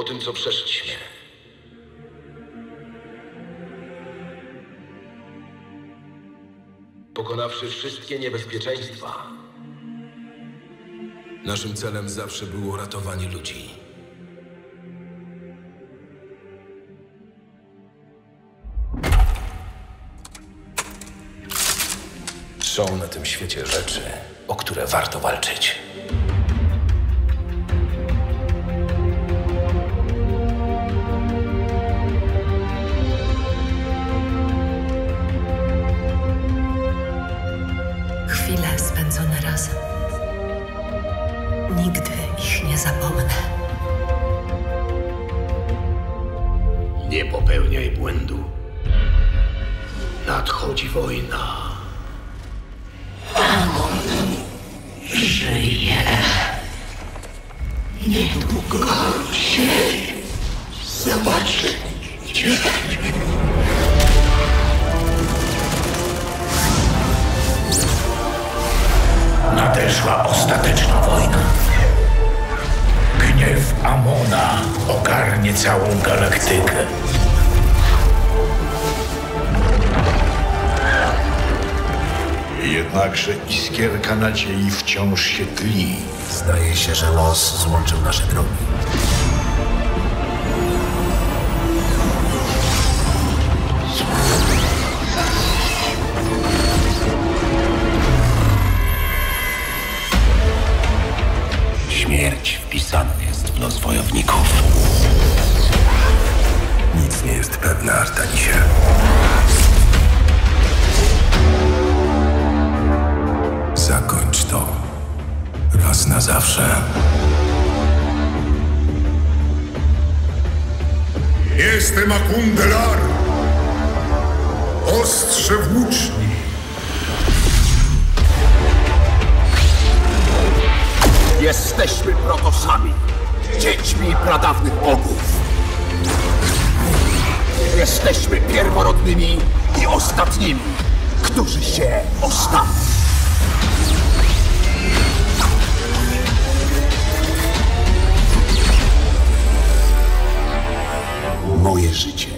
Po tym, co przeszliśmy. Pokonawszy wszystkie niebezpieczeństwa, Naszym celem zawsze było ratowanie ludzi. Są na tym świecie rzeczy, o które warto walczyć. Chwile spędzone razem. Nigdy ich nie zapomnę. Nie popełniaj błędu. Nadchodzi wojna. Nadeszła ostateczna wojna. Gniew Amona ogarnie całą galaktykę. Jednakże iskierka nadziei wciąż się tli. Zdaje się, że los złączył nasze drogi. Śmierć wpisana jest w los wojowników. Nic nie jest pewne, Artanisie. Zakończ to. Raz na zawsze. Jestem Akundelar. Ostrze włóczni. duszami, dziećmi pradawnych bogów. Jesteśmy pierworodnymi i ostatnimi, którzy się ostaną. Moje życie